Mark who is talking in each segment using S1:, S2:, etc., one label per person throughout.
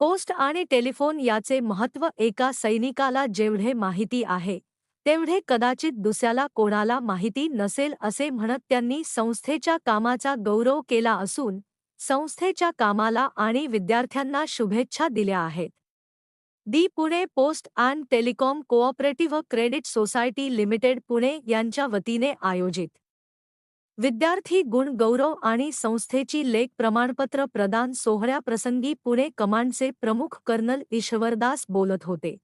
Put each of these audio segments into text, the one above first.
S1: Post आणि telephone याचे महत्त्व एका सैनिकाला जेवढे माहिती आहे तेवढे कदाचित दुसऱ्याला कोणाला माहिती नसेल असे म्हणत त्यांनी संस्थेच्या कामाचा गौरव केला असून संस्थेच्या कामाला आणि विद्यार्थ्यांना शुभेच्छा दिल्या आहेत. The Pune post and telecom cooperative credit society limited Pune यांच्या वतीने आयोजित विद्यार्थी गुण गौरव आणि संस्थेची लेख प्रमाणपत्र प्रदान सोहळ्याप्रसंगी पुणे कमांडचे प्रमुख कर्नल ईश्वरदास बोलत होते.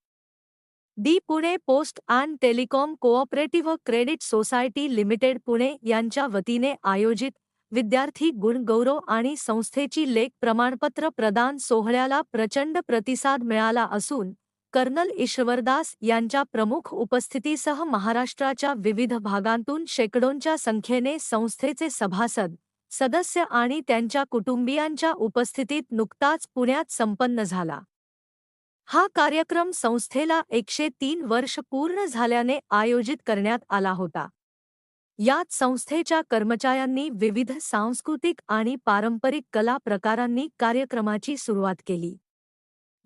S1: The Pune post and telecom cooperative credit society limited Pune यांच्या वतीने आयोजित विद्यार्थी गुण गौरव आणि संस्थेची लेख प्रमाणपत्र प्रदान सोहळ्याला प्रचंड प्रतिसाद मिळाला असून कर्नल ईश्वरदास यांच्या प्रमुख उपस्थितीसह महाराष्ट्राच्या विविध भागांतून शेकडोंच्या संख्येने संस्थेचे सभासद सदस्य आणि त्यांच्या कुटुंबियांच्या उपस्थितीत नुकताच पुण्यात संपन्न झाला. हा कार्यक्रम संस्थेला एकशे तीन वर्ष पूर्ण झाल्याने आयोजित करण्यात आला होता. यात संस्थेच्या कर्मचाऱ्यांनी विविध सांस्कृतिक आणि पारंपरिक कला प्रकारांनी कार्यक्रमाची सुरुवात केली.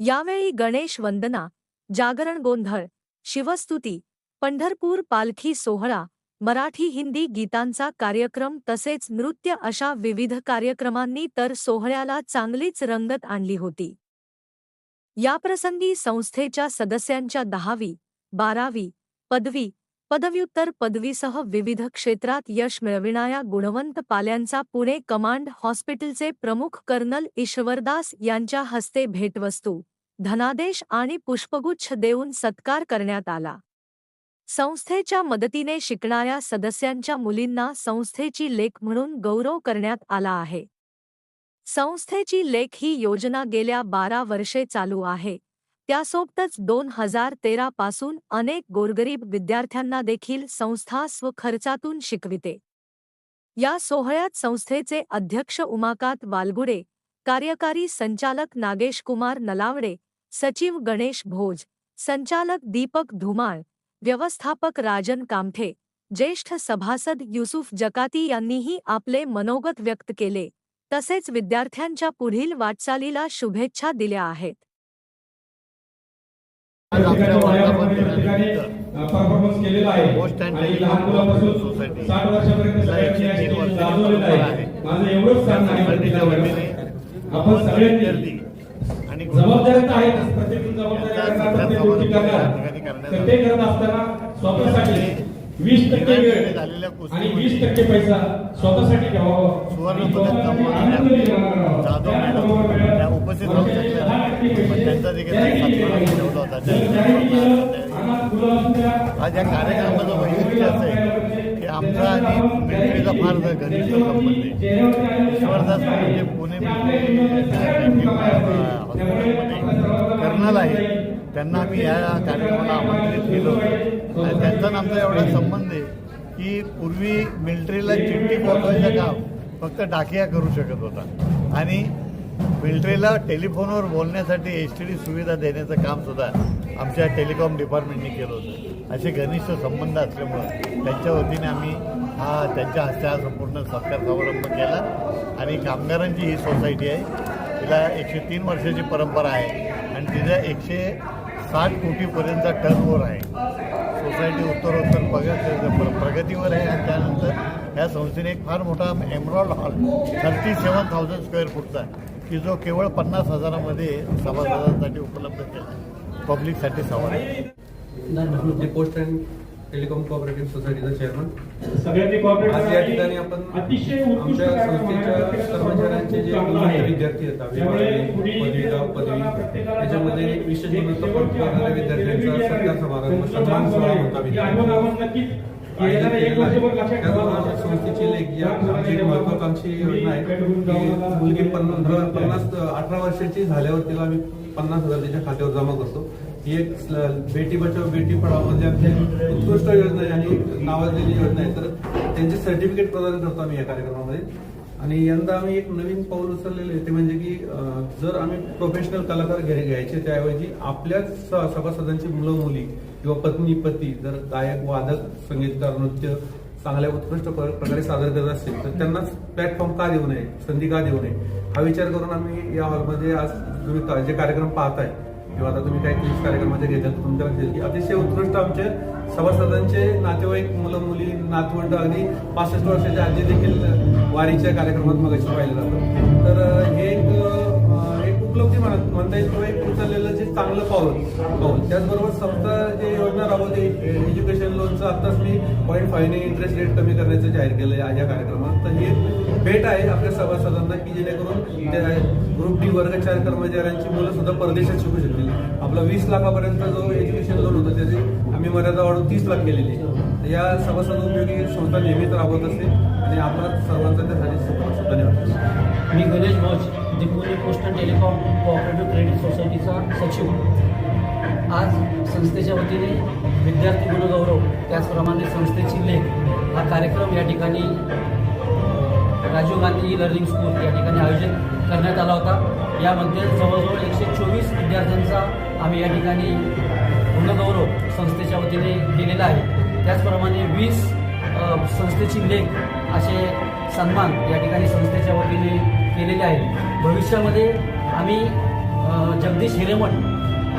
S1: यावेळी गणेश वंदना जागरण गोंधळ शिवस्तुती पंढरपूर पालखी सोहळा मराठी हिंदी गीतांचा कार्यक्रम तसेच नृत्य अशा विविध कार्यक्रमांनी तर सोहळ्याला चांगलीच रंगत आणली होती. याप्रसंगी संस्थेच्या सदस्यांच्या दहावी बारावी पदवी पदव्युत्तर पदवीसह विविध क्षेत्रात यश मिळविणाऱ्या गुणवंत पाल्यांचा पुणे कमांड हॉस्पिटलचे प्रमुख कर्नल ईश्वरदास यांच्या हस्ते भेटवस्तू धनादेश आणि पुष्पगुच्छ देऊन सत्कार करण्यात आला. संस्थेच्या मदतीने शिकणाऱ्या सदस्यांच्या मुलींना संस्थेची लेख म्हणून गौरव करण्यात आला आहे. संस्थेची लेख ही योजना गेल्या बारा वर्षे चालू आहे. त्यासोबतच दोन हजार तेरा पासून अनेक गोरगरीब विद्यार्थ्यांना देखील संस्था स्वखर्चातून शिकविते. या सोहळ्यात संस्थेचे अध्यक्ष उमाकांत वालगुडे कार्यकारी संचालक नागेश कुमार नलावडे सचिव गणेश भोज संचालक दीपक धुमाळ व्यवस्थापक राजन कामठे ज्येष्ठ सभासद युसुफ जकाती यांनीही आपले मनोगत व्यक्त केले. तसेच विद्यार्थ्यांच्या पुढील वाटचालीला शुभेच्छा दिल्या आहेत.
S2: परफॉर्मन्स केलेला आहे आणि लहान मुलापासून साठ वर्षापर्यंत. माझं एवढंच सांगणं आहे. आपण सगळ्यांनी
S3: आणि
S2: जबाबदारी तर प्रत्येक जबाबदारी करणार, तर ते करत असताना स्वतःसाठी वीस टक्के वेळ आणि वीस टक्के पैसा स्वतःसाठी ठेवावा.
S3: जाधव मॅडम त्या उपस्थित राहू शकल्या. पण त्यांचा देखील. ठेवला होता. आज या कार्यक्रमाचं वैशिष्ट्य असं आहे की आमचा आणि मिलिटरीचा फार घनिष्ठ संबंध आहे. ईश्वरदास म्हणजे कर्नल आहे त्यांना आम्ही या कार्यक्रमाला आमंत्रित केलं. आणि त्यांचा आमचा एवढा संबंध आहे की पूर्वी मिलिटरीला चिठ्ठी पोहोचवायचं काम फक्त डाकिया करू शकत होता. आणि फिल्ट्रीला टेलिफोनवर बोलण्यासाठी एस टी डी सुविधा देण्याचं काम सुद्धा आमच्या टेलिकॉम डिपार्टमेंटने केलं होतं. असे घनिष्ठ संबंध असल्यामुळं त्यांच्या वतीने आम्ही हा त्यांच्या हस्ते हा संपूर्ण सत्कार समारंभ केला. आणि कामगारांची ही सोसायटी आहे. तिला एकशे तीन वर्षाची परंपरा आहे. आणि तिच्या एकशे साठ कोटीपर्यंतचा टर्नओव्हर आहे. सोसायटी उत्तरोत्तर प्रगत प्रगतीवर आहे. आणि त्यानंतर या संस्थेने एक फार मोठा Emerald Hall thirty seven thousand square फूटचा की जो केवळ पन्नास हजारामध्ये सभासदांसाठी उपलब्ध केला पब्लिकसाठी
S4: ते पोस्ट अँड टेलिकॉम कोऑपरेटिव्ह सोसायटीचा चेअरमन आज या. ठिकाणी आपण
S2: अतिशय उत्कृष्ट
S4: आमच्या. संस्थेच्या कर्मचाऱ्यांचे जे. विद्यार्थी
S2: पुढील
S4: पदवीगाव पदवी त्याच्यामध्ये विशेष
S2: एक
S4: गुणवंत
S2: शेवटची
S4: करणाऱ्या विद्यार्थ्यांचा सत्कार समारंभ सन्मान सोहळा होता
S2: ही एक
S4: महत्वाकांक्षी योजना आहे मुलगी पन्नास पन्नास अठरा वर्षाची झाल्यावर तिला आम्ही पन्नास हजार तिच्या खात्यावर जमा करतो. ही एक बेटी बचाव बेटी पढाव म्हणजे आमची उत्कृष्ट योजना आहे आणि नावाजलेली योजना आहे. तर त्यांचे सर्टिफिकेट प्रदान करतो आम्ही या कार्यक्रमामध्ये. आणि यंदा आम्ही एक नवीन पाऊल उचललेले आहे ते म्हणजे की जर आम्ही प्रोफेशनल कलाकार घरी घ्यायचे त्याऐवजी आपल्याच सभासदांची मुलं मुली किंवा पत्नी पती जर गायक वादक संगीतकार नृत्य चांगल्या उत्कृष्ट प्र- प्रकारे सादर करत असतील तर त्यांनाच प्लॅटफॉर्म का देऊ नये संधी का देऊ नये? हा विचार करून आम्ही या हॉलमध्ये आज तुम्ही जे कार्यक्रम पाहताय किंवा आता तुम्ही काही क्लिप्स कार्यक्रमाचे घेतात तुमच्या लक्षात की अतिशय उत्कृष्ट आमचे सभासदांचे नातेवाईक मुलं मुली नातवंड अगदी पासष्ट वर्षाच्या आजी देखील वारीच्या कार्यक्रमात मग पाहिलं जातं. तर हे एक उपलब्धी म्हणता येईल किंवा एक उचललेलं जे चांगलं पाऊल. पाऊल त्याचबरोबर संस्था जे योजना राबवते एज्युकेशन लोनचं आत्ताच मी पॉईंट फाईव्हने इंटरेस्ट रेट कमी करण्याचं जाहीर केलं आहे या कार्यक्रमात. तर ही भेट आहे आपल्या सभासदांना की जेणेकरून त्या ग्रुप डी वर्ग चार कर्मचाऱ्यांची मुलं सुद्धा परदेशात शिकू शकतील. आपला वीस लाखापर्यंत जो एज्युकेशन लोन होतं त्याची आम्ही मर्यादा वाढवून तीस लाख केलेली आहे. या सभासद उपयोगी संस्था नेहमीच राबवत असते. आणि आपला सर्वांचा त्यासाठी धन्यवाद.
S5: मी Ganesh Bhoj Dingoli post telecom cooperative credit सोसायटीचा सचिव. आज संस्थेच्या वतीने विद्यार्थी गुणगौरव त्याचप्रमाणे संस्थेची लेख हा कार्यक्रम या ठिकाणी राजीव गांधी लर्निंग स्कूल या ठिकाणी आयोजित करण्यात आला होता. यामध्ये जवळजवळ एकशे चोवीस विद्यार्थ्यांचा आम्ही या ठिकाणी गुणगौरव संस्थेच्या वतीने केलेला आहे. त्याचप्रमाणे वीस संस्थेची लेख असे सन्मान या ठिकाणी संस्थेच्या वतीने केलेले आहेत भविष्यामध्ये आम्ही जगदीश हिरेमठ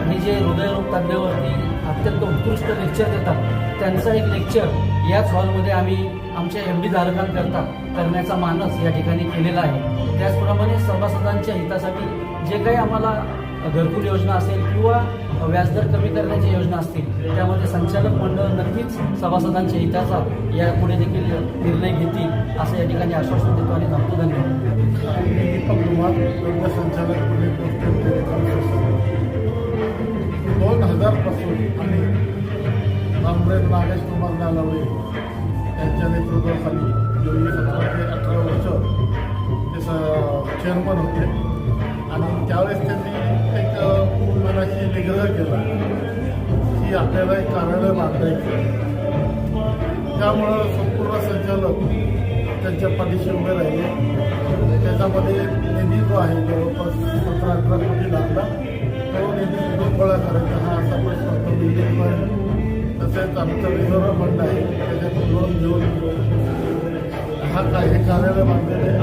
S5: हे जे हृदयरोग तज्ज्ञावरती अत्यंत उत्कृष्ट लेक्चर देतात त्यांचं एक लेक्चर याच हॉलमध्ये आम्ही आमच्या एम डी धारकांकरता करण्याचा मानस या ठिकाणी केलेला आहे. त्याचप्रमाणे सभासदांच्या हितासाठी जे काही आम्हाला घरकुल योजना असेल किंवा व्याजदर कमी करण्याची योजना असतील त्यामध्ये संचालक मंडळ नक्कीच सभासदांच्या हिताचा यापुढे देखील निर्णय घेतील असं या ठिकाणी आश्वासन देतो आणि थांबतो धन्यवाद.
S6: संचालक दोन हजारपासून आणि रामदेव नागेश कुमार नालावडे यांच्या नेतृत्वाखाली योगी सतरा ते अठरा वर्ष. ते चेअरमन होते. आणि त्यावेळेस त्यांनी एक मनाशी निग्रह केला की आपल्याला एक कार्यालय बांधायचं त्यामुळं संपूर्ण संचालक त्यांच्या पाठीशी उभे राहिले. त्याच्यामध्ये निधी जो आहे जवळपास सतरा अठरा कोटी लागला. तो निधी कुठून गोळा करायचा हा असा प्रश्न होता बिल्डिंग पण तसेच आमचं रिझर्व्ह फंड आहे त्याच्यातून लोन घेऊन हा काय हे कार्यालय बांधलेलं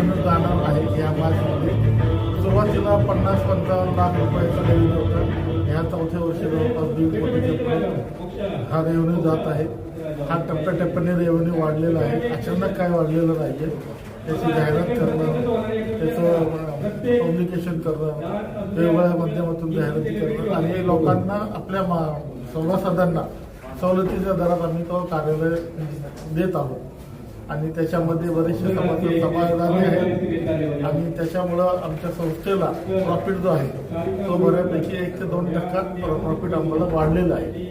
S6: रेव्हेन्यू जाणार आहे या मार्चमध्ये सुरुवातीला पन्नास पंचावन्न लाख रुपयाचं रेव्हेन्यू होतं. ह्या चौथ्या वर्षी जवळपास दीड कोटीच्या हा रेव्हेन्यू जात आहे. हा टप्प्याटप्प्याने रेव्हेन्यू वाढलेला आहे. अचानक काय वाढलेलं नाही आहे त्याची जाहिरात करणं त्याचं कम्युनिकेशन करणं वेगवेगळ्या माध्यमातून जाहिराती करणं आणि लोकांना आपल्या मा सभासदांना सवलतीच्या दरात आम्ही तो कार्यालय देत आहोत. आणि त्याच्यामध्ये बरेचसे समाज समाजदारी आहेत. आणि त्याच्यामुळं आमच्या संस्थेला प्रॉफिट जो आहे तो बऱ्यापैकी एक ते दोन टक्का प्रॉफिट आम्हाला वाढलेला आहे.